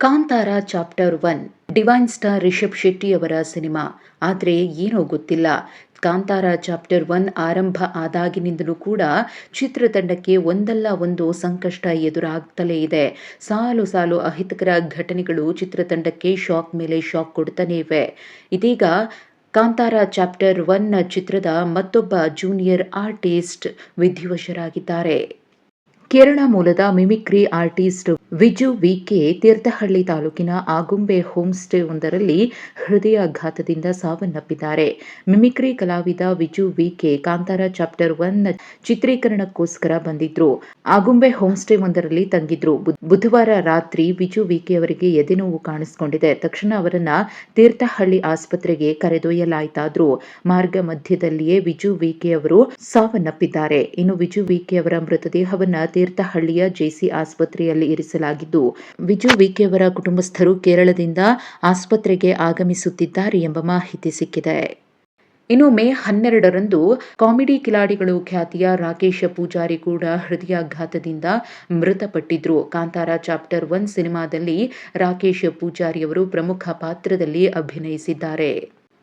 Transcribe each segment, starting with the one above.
Kantara chapter one, divine star Rishab Shetty ಅವರ cinema. ಆದರೆ ಏನೋ ಗೊತ್ತಿಲ್ಲ. ಕಾಂತಾರ ಚಾಪ್ಟರ್ ಒನ್ ಆರಂಭ ಆದಾಗಿನಿಂದಲೂ ಕೂಡ ಚಿತ್ರತಂಡಕ್ಕೆ ಒಂದಲ್ಲ ಒಂದು ಸಂಕಷ್ಟ ಎದುರಾಗ್ತಲೇ ಇದೆ. ಸಾಲು ಸಾಲು ಅಹಿತಕರ ಘಟನೆಗಳು ಚಿತ್ರತಂಡಕ್ಕೆ ಶಾಕ್ ಮೇಲೆ ಶಾಕ್ ಕೊಡ್ತಾನೆ ಇವೆ. ಇದೀಗ ಕಾಂತಾರ ಚಾಪ್ಟರ್ ಒನ್ ಚಿತ್ರದ ಮತ್ತೊಬ್ಬ ಜೂನಿಯರ್ ಆರ್ಟಿಸ್ಟ್ ವಿಧಿವಶರಾಗಿದ್ದಾರೆ. ಕೇರಳ ಮೂಲದ mimicry artist Viju VK Thirthahalli ತಾಲೂಕಿನ ಆಗುಂಬೆ ಹೋಮ್ ಸ್ಟೇ ಒಂದರಲ್ಲಿ ಹೃದಯಾಘಾತದಿಂದ ಸಾವನ್ನಪ್ಪಿದ್ದಾರೆ. ಮಿಮಿಕ್ರಿ ಕಲಾವಿದ Viju VK Kantara chapter one ಚಿತ್ರೀಕರಣಕ್ಕೋಸ್ಕರ ಬಂದಿದ್ರು. ಆಗುಂಬೆ ಹೋಮ್ ಸ್ಟೇ ಒಂದರಲ್ಲಿ ತಂಗಿದ್ರು. ಬುಧವಾರ ರಾತ್ರಿ ವಿಜು ವಿಕೆ ಅವರಿಗೆ ಎದೆನೋವು ಕಾಣಿಸಿಕೊಂಡಿದೆ. ತಕ್ಷಣ ಅವರನ್ನ ತೀರ್ಥಹಳ್ಳಿ ಆಸ್ಪತ್ರೆಗೆ ಕರೆದೊಯ್ಯಲಾಯಿತಾದ್ರೂ. ಮಾರ್ಗ ಮಧ್ಯದಲ್ಲಿಯೇ ವಿಜು ವಿಕೆ ಅವರು ಸಾವನ್ನಪ್ಪಿದ್ದಾರೆ. ಇನ್ನು ವಿಜು ವಿಕೆ ಅವರ ಮೃತದೇಹವನ್ನ ತೀರ್ಥಹಳ್ಳಿಯ ಜೆಸಿ ಆಸ್ಪತ್ರೆಯಲ್ಲಿ ಇರಿಸಲಾಗಿದ್ದು, ವಿಜು ವಿಕೆಯವರ ಕುಟುಂಬಸ್ಥರು ಕೇರಳದಿಂದ ಆಸ್ಪತ್ರೆಗೆ ಆಗಮಿಸುತ್ತಿದ್ದಾರೆ ಎಂಬ ಮಾಹಿತಿ ಸಿಕ್ಕಿದೆ. ಇನ್ನು ಮೇ ಹನ್ನೆರಡರಂದು ಕಾಮಿಡಿ ಕಿಲಾಡಿಗಳು ಖ್ಯಾತಿಯ ರಾಕೇಶ ಪೂಜಾರಿ ಕೂಡ ಹೃದಯಾಘಾತದಿಂದ ಮೃತಪಟ್ಟಿದ್ರು. ಕಾಂತಾರ ಚಾಪ್ಟರ್ ಒನ್ ಸಿನಿಮಾದಲ್ಲಿ ರಾಕೇಶ ಪೂಜಾರಿ ಅವರು ಪ್ರಮುಖ ಪಾತ್ರದಲ್ಲಿ ಅಭಿನಯಿಸಿದ್ದಾರೆ.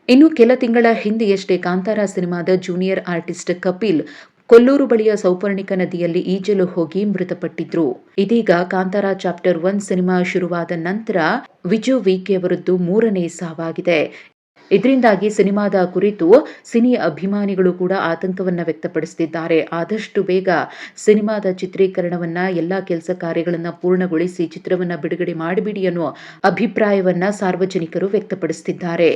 ಇನ್ನು ಕೆಲ ತಿಂಗಳ ಹಿಂದೆಯಷ್ಟೇ ಕಾಂತಾರ ಸಿನಿಮಾದ ಜೂನಿಯರ್ ಆರ್ಟಿಸ್ಟ್ ಕಪಿಲ್ ಕೊಲ್ಲೂರು ಬಳಿಯ ಸೌಪರ್ಣಿಕ ನದಿಯಲ್ಲಿ ಈಜಲು ಹೋಗಿ ಮೃತಪಟ್ಟಿದ್ರು. ಇದೀಗ ಕಾಂತಾರ ಚಾಪ್ಟರ್ ಒನ್ ಸಿನಿಮಾ ಶುರುವಾದ ನಂತರ ವಿಜು ವಿಕೆ ಅವರದ್ದು ಮೂರನೇ ಸಾವಾಗಿದೆ. ಇದರಿಂದಾಗಿ ಸಿನಿಮಾದ ಕುರಿತು ಸಿನಿ ಅಭಿಮಾನಿಗಳು ಕೂಡ ಆತಂಕವನ್ನ ವ್ಯಕ್ತಪಡಿಸುತ್ತಿದ್ದಾರೆ ಆದಷ್ಟು ಬೇಗ ಸಿನಿಮಾದ ಚಿತ್ರೀಕರಣವನ್ನ, ಎಲ್ಲಾ ಕೆಲಸ ಕಾರ್ಯಗಳನ್ನ ಪೂರ್ಣಗೊಳಿಸಿ ಚಿತ್ರವನ್ನ ಬಿಡುಗಡೆ ಮಾಡಿಬಿಡಿ ಅನ್ನೋ ಅಭಿಪ್ರಾಯವನ್ನ ಸಾರ್ವಜನಿಕರು ವ್ಯಕ್ತಪಡಿಸುತ್ತಿದ್ದಾರೆ